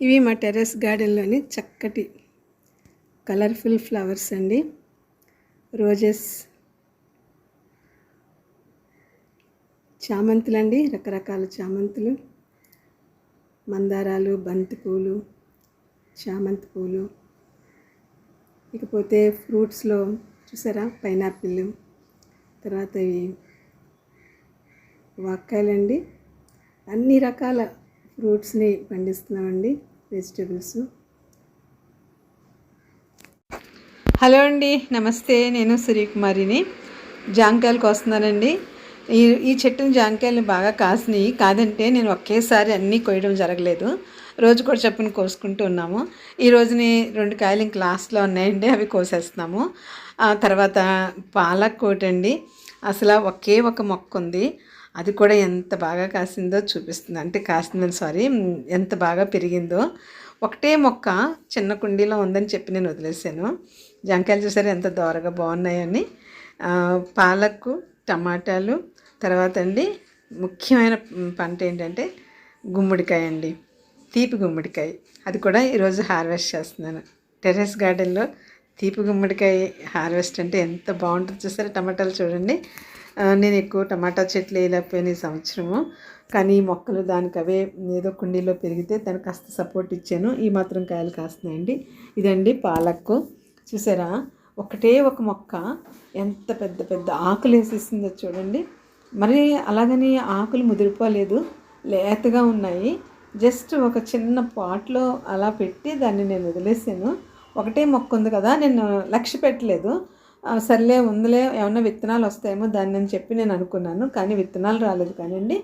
ఇవి మా టెర్రస్ గార్డెన్లోని చక్కటి కలర్ఫుల్ ఫ్లవర్స్ అండి. రోజెస్ చామంతులు అండి రకరకాల చామంతులు. మందారాలు బంతి పూలు చామంతి పూలు. ఇకపోతే ఫ్రూట్స్లో చూసారా? పైనాపిల్. తర్వాత ఇవి వాక్కాయలండి. అన్ని రకాల ఫ్రూట్స్ని పండిస్తున్నామండి వెజిటేబుల్స్. హలో అండి నమస్తే. నేను సూర్యకుమారిని జాంకాయలకు వస్తున్నానండి. ఈ ఈ చెట్టుని జాంకాయలు బాగా కాసినాయి కాదంటే నేను ఒకేసారి అన్నీ కొయ్యడం జరగలేదు. రోజు కూడా చెప్పుని కోసుకుంటూ ఉన్నాము. ఈ రోజుని రెండు కాయలు ఇంక లాస్ట్లో ఉన్నాయండి. అవి కోసేస్తున్నాము. ఆ తర్వాత పాలక్ కోటండి అసలు ఒకే ఒక మొక్క ఉంది అది కూడా ఎంత బాగా కాసిందో చూపిస్తుంది. అంటే కాసిందని సారీ ఎంత బాగా పెరిగిందో. ఒకటే మొక్క చిన్న కుండీలో ఉందని చెప్పి నేను వదిలేసాను. జంకాయలు చూసారు ఎంత దోరగా బాగున్నాయని పాలకు టమాటాలు తర్వాత అండి ముఖ్యమైన పంట ఏంటంటే గుమ్మడికాయ అండి. తీపి గుమ్మడికాయ. అది కూడా ఈరోజు హార్వెస్ట్ చేస్తున్నాను. టెర్రస్ గార్డెన్లో తీపి గుమ్మడికాయ హార్వెస్ట్ అంటే ఎంత బాగుంటుందో చూసారా? టమాటాలు చూడండి. నేను ఎక్కువ టమాటా చెట్లు వేయలేకపోయాను ఈ సంవత్సరము. కానీ మొక్కలు దానికి అవే ఏదో కుండీలో పెరిగితే దానికి కాస్త సపోర్ట్ ఇచ్చాను. ఈ మాత్రం కాయలు కాస్తున్నాయండి. ఇదండి పాలక్కు. చూసారా? ఒకటే ఒక మొక్క ఎంత పెద్ద పెద్ద ఆకులు వేసేసిందో చూడండి. మరి అలాగని ఆకులు ముదిరిపోలేదు. లేతగా ఉన్నాయి. జస్ట్ ఒక చిన్న పాట్లో అలా పెట్టి దాన్ని నేను వదిలేసాను. ఒకటే మొక్క ఉంది కదా నేను లక్ష్య పెట్టలేదు. సర్లే ఉందిలే ఏమన్నా విత్తనాలు వస్తాయేమో దాన్ని అని చెప్పి నేను అనుకున్నాను కానీ విత్తనాలు రాలేదు కానివ్వండి.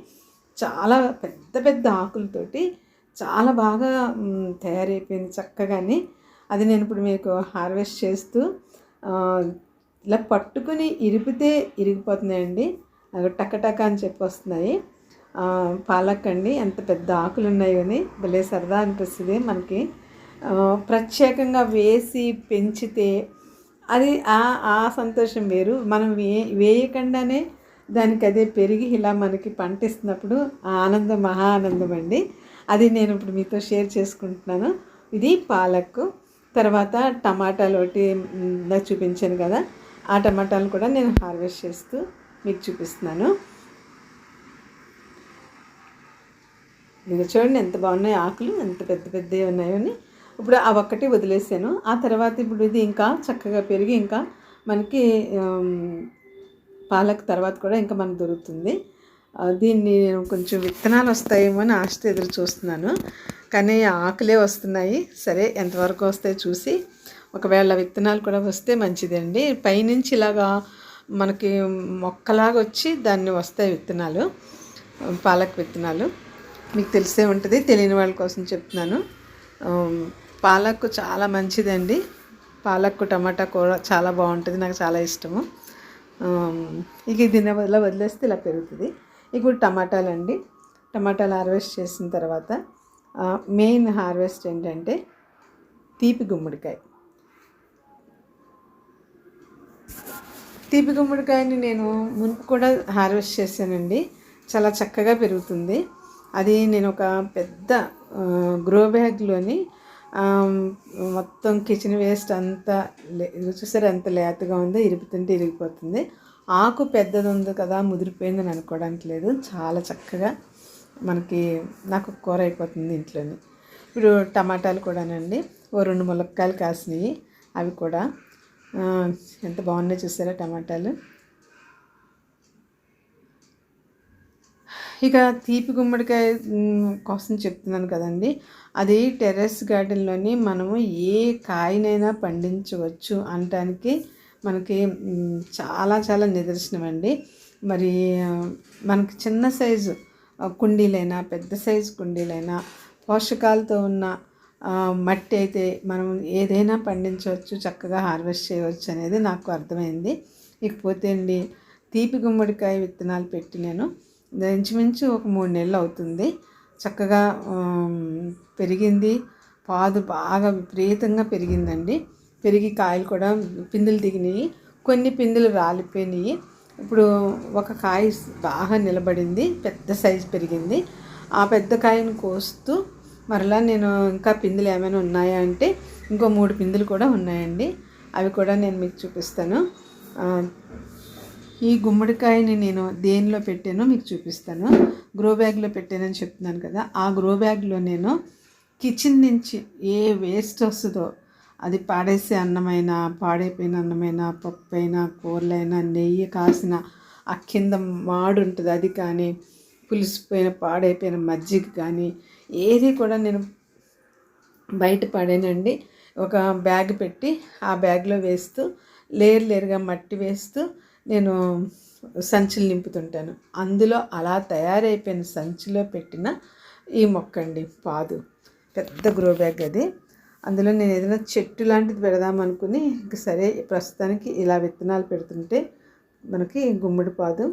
చాలా పెద్ద పెద్ద ఆకులతోటి చాలా బాగా తయారైపోయింది చక్కగాని. అది నేను ఇప్పుడు మీకు హార్వెస్ట్ చేస్తూ ఇలా పట్టుకుని ఇరిపితే ఇరిగిపోతున్నాయండి. అవి టకటక అని చెప్పి వస్తున్నాయి. పాలక్ అండి ఎంత పెద్ద ఆకులు ఉన్నాయో అని. భలే సరదా అనిపిస్తుంది మనకి. ప్రత్యేకంగా వేసి పెంచితే అది ఆ ఆ సంతోషం వేరు. మనం వే వేయకుండానే దానికి అదే పెరిగి ఇలా మనకి పంటిస్తున్నప్పుడు ఆ ఆనందం మహా ఆనందం అండి. అది నేను ఇప్పుడు మీతో షేర్ చేసుకుంటున్నాను. ఇది పాలక్ తర్వాత టమాటాలు ఒకటి నాకు చూపించాను కదా. ఆ టమాటాలు కూడా నేను హార్వెస్ట్ చేస్తూ మీకు చూపిస్తున్నాను. ఇంకా చూడండి ఎంత బాగున్నాయి ఆకులు ఎంత పెద్ద పెద్దవి ఉన్నాయని ఇప్పుడు ఆ ఒక్కటి వదిలేసాను. ఆ తర్వాత ఇప్పుడు ఇది ఇంకా చక్కగా పెరిగి ఇంకా మనకి పాలక్ తర్వాత కూడా ఇంకా మనకు దొరుకుతుంది. దీన్ని నేను కొంచెం విత్తనాలు వస్తాయేమో అని ఆశతో ఎదురు చూస్తున్నాను. కానీ ఆకులే వస్తున్నాయి. సరే ఎంతవరకు వస్తాయి చూసి. ఒకవేళ విత్తనాలు కూడా వస్తే మంచిదండి. పైనుంచి ఇలాగా మనకి మొక్కలాగా వచ్చి దాన్ని వస్తాయి విత్తనాలు పాలక్ విత్తనాలు. మీకు తెలిసే ఉంటుంది తెలియని వాళ్ళ కోసం చెప్తున్నాను. పాలకు చాలా మంచిదండి. పాలకు టమాటా కూర చాలా బాగుంటుంది నాకు చాలా ఇష్టము. ఇక దీని వల్ల వదిలేస్తే ఇలా పెరుగుతుంది. ఇప్పుడు టమాటాలు అండి టమాటాలు హార్వెస్ట్ చేసిన తర్వాత మెయిన్ హార్వెస్ట్ ఏంటంటే తీపి గుమ్మడికాయ. తీపి గుమ్మడికాయని నేను మునుపు కూడా హార్వెస్ట్ చేశానండి. చాలా చక్కగా పెరుగుతుంది. అది నేను ఒక పెద్ద గ్రో బ్యాగ్లోని మొత్తం కిచెన్ వేస్ట్ అంతా చూసారు ఎంత లేతగా ఉందో ఇరుగుతుంటే ఇరిగిపోతుంది. ఆకు పెద్దది ఉంది కదా ముదిరిపోయిందని అనుకోవడానికి లేదు. చాలా చక్కగా మనకి నాకు కూర అయిపోతుంది ఇంట్లోని. ఇప్పుడు టమాటాలు కూడానండి ఓ రెండు ములక్కాయలు కాసినాయి అవి కూడా. ఎంత బాగున్నాయి చూసారా టమాటాలు? ఇక తీపి గుమ్మడికాయ కోసం చెప్తున్నాను కదండి. అది టెర్రస్ గార్డెన్లోని మనము ఏ కాయనైనా పండించవచ్చు అనటానికి మనకి చాలా చాలా నిదర్శనం అండి. మరి మనకి చిన్న సైజు కుండీలైనా పెద్ద సైజు కుండీలైనా పోషకాలతో ఉన్న మట్టి అయితే మనం ఏదైనా పండించవచ్చు చక్కగా హార్వెస్ట్ చేయవచ్చు అనేది నాకు అర్థమైంది. ఇకపోతే అండి తీపి గుమ్మడికాయ విత్తనాలు పెట్టి నేను ఇంచుమించు ఒక మూడు నెలలు అవుతుంది. చక్కగా పెరిగింది. పాదు బాగా విపరీతంగా పెరిగిందండి. పెరిగి కాయలు కూడా పిందులు దిగినాయి. కొన్ని పిందులు రాలిపోయినాయి. ఇప్పుడు ఒక కాయ బాగా నిలబడింది. పెద్ద సైజు పెరిగింది. ఆ పెద్ద కాయను కోస్తూ మరలా నేను ఇంకా పిందులు ఏమైనా ఉన్నాయా అంటే ఇంకో మూడు పిందులు కూడా ఉన్నాయండి. అవి కూడా నేను మీకు చూపిస్తాను. ఈ గుమ్మడికాయని నేను దేనిలో పెట్టానో మీకు చూపిస్తాను. గ్రో బ్యాగ్లో పెట్టానని చెప్తున్నాను కదా ఆ గ్రో బ్యాగ్లో నేను కిచెన్ నుంచి ఏ వేస్ట్ వస్తుందో అది పాడేసే అన్నమైనా పాడైపోయిన అన్నమైనా పప్పు అయినా కూరలైనా నెయ్యి కాసిన ఆ కింద మాడు ఉంటుంది అది కానీ పులిసిపోయిన పాడైపోయిన మజ్జిగ కానీ ఏది కూడా నేను బయట పడేనండి. ఒక బ్యాగ్ పెట్టి ఆ బ్యాగ్లో వేస్తూ లేరు లేరుగా మట్టి వేస్తూ నేను సంచులు నింపుతుంటాను. అందులో అలా తయారైపోయిన సంచిలో పెట్టిన ఈ మొక్క అండి పాదు. పెద్ద గ్రో బ్యాగ్ అది. అందులో నేను ఏదైనా చెట్టు లాంటిది పెడదామనుకుని ఇంక సరే ప్రస్తుతానికి ఇలా విత్తనాలు పెడుతుంటే మనకి గుమ్మడి పాదు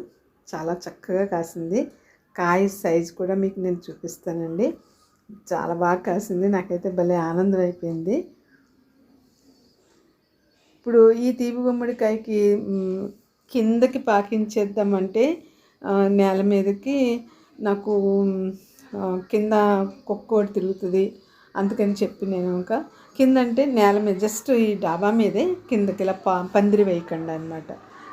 చాలా చక్కగా కాసింది. కాయ సైజు కూడా మీకు నేను చూపిస్తానండి. చాలా బాగా కాసింది. నాకైతే భలే ఆనందం అయిపోయింది. ఇప్పుడు ఈ తీపి గుమ్మడికాయకి కిందకి పాకించేద్దామంటే నేల మీదకి నాకు కింద కుక్కోటి తిరుగుతుంది. అందుకని చెప్పి నేను ఇంకా కింద అంటే నేల మీద జస్ట్ ఈ డాబా మీదే కిందకి ఇలా పా పందిరి వేయకుండా అనమాట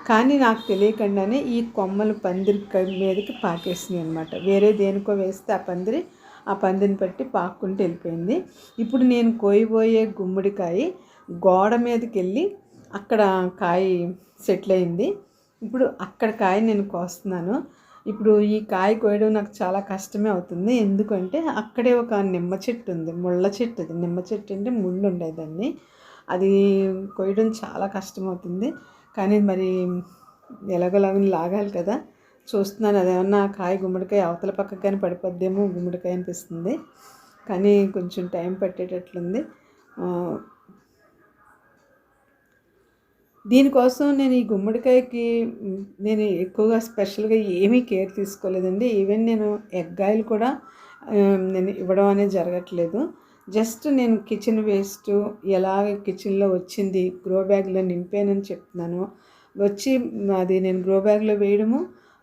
కానీ నాకు తెలియకుండానే ఈ కొమ్మలు పందిరి మీదకి పాకేసినాయి అనమాట వేరే దేనికో వేస్తే ఆ పందిరి ఆ పందిరిని పట్టి పాక్కుంటూ వెళ్ళిపోయింది. ఇప్పుడు నేను కోయబోయే గుమ్మడికాయ గోడ మీదకి వెళ్ళి అక్కడ కాయ సెటిల్ అయింది. ఇప్పుడు అక్కడ కాయ నేను కోస్తున్నాను. ఇప్పుడు ఈ కాయ కోయడం నాకు చాలా కష్టమే అవుతుంది. ఎందుకంటే అక్కడే ఒక నిమ్మ చెట్టు ఉంది. ముళ్ళ చెట్టు అది. నిమ్మ చెట్టు అంటే ముళ్ళు ఉండేదాన్ని అది కోయడం చాలా కష్టమవుతుంది కానీ మరి ఎలాగోలాగా లాగాలి కదా. చూస్తున్నాను. అదేమన్నా కాయ గుమ్మడికాయ అవతల పక్కకు కానీ పడిపోద్దేమో గుమ్మడికాయ అనిపిస్తుంది. కానీ కొంచెం టైం పట్టేటట్లుంది. దీనికోసం నేను ఈ గుమ్మడికాయకి నేను ఎక్కువగా స్పెషల్గా ఏమీ కేర్ తీసుకోలేదండి. ఈవెన్ నేను ఎగ్గాయలు కూడా నేను ఇవ్వడం అనేది జరగట్లేదు. జస్ట్ నేను కిచెన్ వేస్ట్ ఎలాగ కిచెన్లో వచ్చింది గ్రో బ్యాగ్లో నింపానని చెప్తున్నాను. వచ్చి అది నేను గ్రో బ్యాగ్లో వేయడము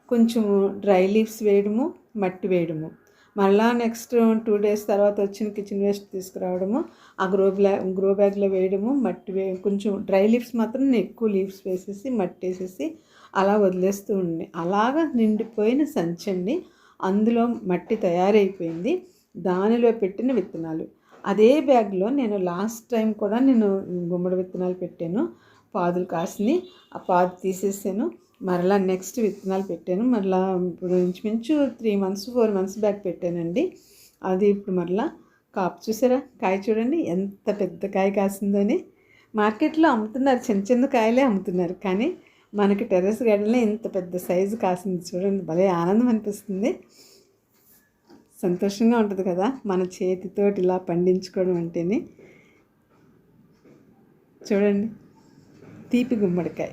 కొంచెం డ్రై లీవ్స్ వేయడము మట్టి వేయడము. మళ్ళా నెక్స్ట్ టూ డేస్ తర్వాత వచ్చిన కిచెన్ వేస్ట్ తీసుకురావడము ఆ గ్రో బ్లా గ్రో బ్యాగ్లో వేయడము మట్టి వే కొంచెం డ్రై లీవ్స్ మాత్రం నేను ఎక్కువ లీవ్స్ వేసేసి మట్టి వేసేసి అలా వదిలేస్తూ ఉండి. అలాగా నిండిపోయిన సంచండి అందులో మట్టి తయారైపోయింది. దానిలో పెట్టిన విత్తనాలు. అదే బ్యాగ్లో నేను లాస్ట్ టైం కూడా నేను గుమ్మడి విత్తనాలు పెట్టాను. పాదులు కాసిని ఆ పాదు తీసేసాను. మరలా నెక్స్ట్ విత్తనాలు పెట్టాను. మరలా ఇప్పుడు ఇంచుమించు three months four months back పెట్టానండి. అది ఇప్పుడు మరలా కాపు చూసారా? కాయ చూడండి ఎంత పెద్ద కాయ కాసిందని. మార్కెట్లో అమ్ముతున్నారు చిన్న చిన్న కాయలే అమ్ముతున్నారు. కానీ మనకి టెర్రస్ గార్డెన్లో ఇంత పెద్ద సైజు కాసింది చూడండి భలే ఆనందం అనిపిస్తుంది. సంతోషంగా ఉంటుంది కదా మన చేతితోటి ఇలా పండించుకోవడం అంటేనే. చూడండి తీపి గుమ్మడికాయ.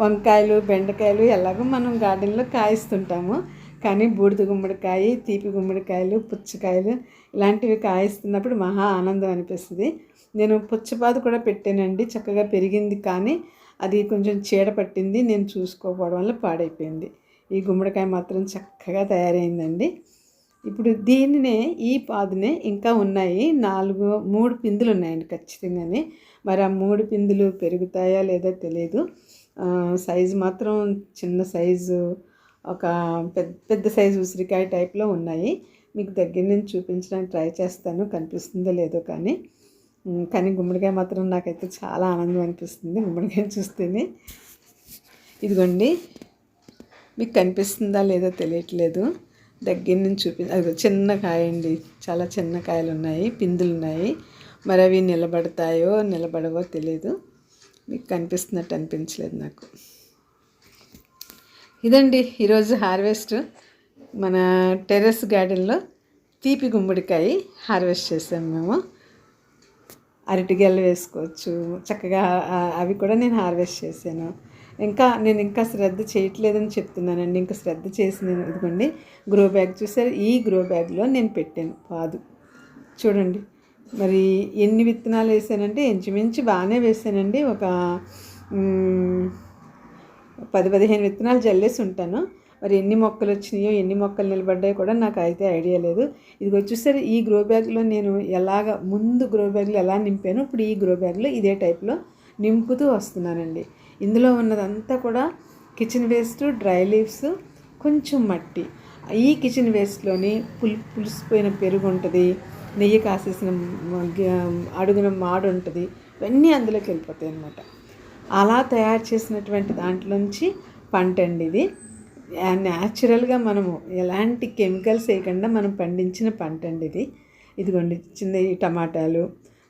వంకాయలు బెండకాయలు ఎలాగో మనం గార్డెన్లో కాయిస్తుంటాము. కానీ బూడిద గుమ్మడికాయ తీపి గుమ్మడికాయలు పుచ్చకాయలు ఇలాంటివి కాయిస్తున్నప్పుడు మహా ఆనందం అనిపిస్తుంది. నేను పుచ్చపాదు కూడా పెట్టానండి. చక్కగా పెరిగింది కానీ అది కొంచెం చీడ పట్టింది. నేను చూసుకోకపోవడం వల్ల పాడైపోయింది. ఈ గుమ్మడికాయ మాత్రం చక్కగా తయారైందండి. ఇప్పుడు దీనినే ఈ పాదునే ఇంకా ఉన్నాయి. నాలుగు మూడు పిందులు ఉన్నాయండి ఖచ్చితంగానే. మరి ఆ మూడు పిందులు పెరుగుతాయా లేదో తెలియదు సైజు మాత్రం చిన్న సైజు ఒక పెద్ద పెద్ద సైజు ఉసిరికాయ టైప్లో ఉన్నాయి. మీకు దగ్గర నుంచి చూపించడానికి ట్రై చేస్తాను. కనిపిస్తుందో లేదో కానీ. కానీ గుమ్మడికాయ మాత్రం నాకైతే చాలా ఆనందం అనిపిస్తుంది గుమ్మడికాయ చూస్తేనే. ఇదిగోండి. మీకు కనిపిస్తుందా లేదో తెలియట్లేదు. దగ్గర నుంచి చూపి అది చిన్న కాయ అండి. చాలా చిన్న కాయలు ఉన్నాయి. పిందులు ఉన్నాయి. మరి అవి నిలబడతాయో నిలబడవో తెలియదు మీకు కనిపిస్తున్నట్టు అనిపించలేదు నాకు. ఇదండి ఈరోజు హార్వెస్ట్. మన టెర్రస్ గార్డెన్లో తీపి గుమ్మడికాయ హార్వెస్ట్ చేసాము మేము. అరటిగెలు వేసుకోవచ్చు. చక్కగా అవి కూడా నేను హార్వెస్ట్ చేశాను. ఇంకా నేను ఇంకా శ్రద్ధ చేయట్లేదని చెప్తున్నానండి. ఇంకా శ్రద్ధ చేసి నేను ఇదిగోండి. గ్రో బ్యాగ్ చూసారు? ఈ గ్రో బ్యాగ్లో నేను పెట్టాను పాదు. చూడండి. మరి ఎన్ని విత్తనాలు వేసానంటే ఇంచుమించు బాగానే వేసానండి. ఒక పది పదిహేను విత్తనాలు జల్లేసి ఉంటాను. మరి ఎన్ని మొక్కలు వచ్చినాయో ఎన్ని మొక్కలు నిలబడ్డాయో కూడా నాకు అయితే ఐడియా లేదు. ఇది వచ్చేసరి ఈ గ్రో బ్యాగ్లో నేను ఎలాగ ముందు గ్రో బ్యాగ్లో ఎలా నింపాను ఇప్పుడు ఈ గ్రో బ్యాగ్లో ఇదే టైప్లో నింపుతూ వస్తున్నానండి. ఇందులో ఉన్నదంతా కూడా కిచెన్ వేస్ట్ డ్రై లీవ్స్ కొంచెం మట్టి. ఈ కిచెన్ వేస్ట్లోని పుల్ పులిసిపోయిన పెరుగు ఉంటుంది. నెయ్యి కాసేసిన అడుగున మాడు ఉంటుంది. ఇవన్నీ అందులోకి వెళ్ళిపోతాయి అన్నమాట. అలా తయారు చేసినటువంటి దాంట్లోంచి పంట అండి ఇది. న్యాచురల్గా మనము ఎలాంటి కెమికల్స్ వేయకుండా మనం పండించిన పంట అండి ఇది. ఇదిగోండి చిన్న టమాటాలు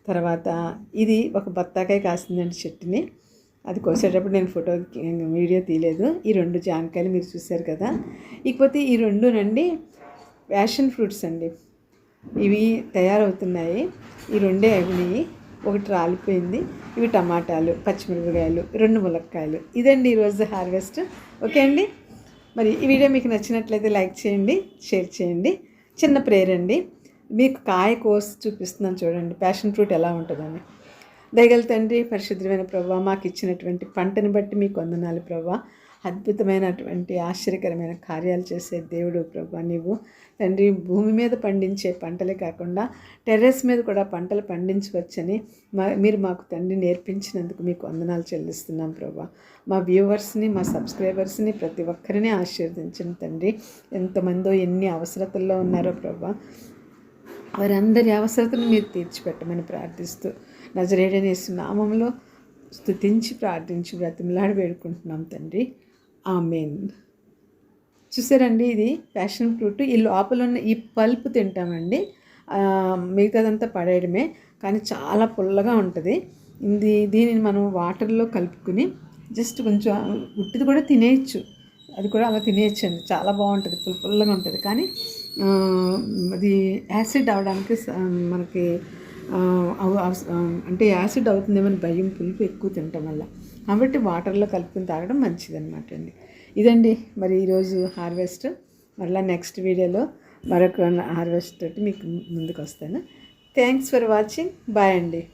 తర్వాత ఇది ఒక బత్తాకాయ కాసిందండి చెట్టుని. అది కోసేటప్పుడు నేను ఫోటో వీడియో తీయలేదు. ఈ రెండు జామకాయలు మీరు చూశారు కదా. ఇకపోతే ఈ రెండునండి ప్యాషన్ ఫ్రూట్స్ అండి. ఇవి తయారవుతున్నాయి. ఈ రెండే అయినాయి ఒకటి రాలిపోయింది. ఇవి టమాటాలు పచ్చిమిరపకాయలు రెండు ములక్కాయలు. ఇదండి ఈరోజు హార్వెస్ట్. ఓకే అండి? మరి ఈ వీడియో మీకు నచ్చినట్లయితే లైక్ చేయండి షేర్ చేయండి. చిన్న ప్రేయర్ అండి. మీకు కాయ కోసి చూపిస్తున్నాను చూడండి. ప్యాషన్ ఫ్రూట్ ఎలా ఉంటుందని. దయగల తండ్రి పరిశుద్ధమైన ప్రభా మాకు ఇచ్చినటువంటి పంటని బట్టి మీకు వందనాలు ప్రభా. అద్భుతమైనటువంటి ఆశ్చర్యకరమైన కార్యాలు చేసే దేవుడు ప్రభా నీవు. తండ్రి భూమి మీద పండించే పంటలే కాకుండా టెర్రస్ మీద కూడా పంటలు పండించవచ్చని మా మీరు మాకు తండ్రి నేర్పించినందుకు మీకు వందనాలు చెల్లిస్తున్నాం ప్రభా. మా వ్యూవర్స్ని మా సబ్స్క్రైబర్స్ని ప్రతి ఒక్కరిని ఆశీర్వదించండి తండ్రి ఎంతమందో ఎన్ని అవసరతల్లో ఉన్నారో ప్రభా. వారందరి అవసరతను మీరు తీర్చిపెట్టమని ప్రార్థిస్తూ నజరేడనేసి నామంలో స్తుతించి ప్రార్థించి బ్రతిమలాడి వేడుకుంటున్నాం తండ్రి. ఆమెన్. చూసారండి ఇది ప్యాషన్ ఫ్రూట్ ఈ లోపల ఉన్న ఈ పల్ప్ తింటామండి. మిగతాదంతా పడేయడమే. కానీ చాలా పుల్లగా ఉంటుంది. ఇది దీనిని మనం వాటర్లో కలుపుకుని జస్ట్ కొంచెం ఉట్టిది కూడా తినేయచ్చు. అది కూడా అలా తినేయచ్చు అండి చాలా బాగుంటుంది. పుల్ల పుల్లగా ఉంటుంది. కానీ అది యాసిడ్ అవడానికి స- మనకి అవ- అంటే యాసిడ్ అవుతుందేమని భయం. పులుపు ఎక్కువ తినటం వల్ల. కాబట్టి వాటర్లో కలుపుకుని తాగడం మంచిది అనమాట అండి. ఇదండి మరి ఈరోజు హార్వెస్ట్. మళ్ళీ నెక్స్ట్ వీడియోలో మరొక హార్వెస్ట్ తోటి మీకు ముందుకు వస్తాను థ్యాంక్స్ ఫర్ వాచింగ్. బాయ్ అండి.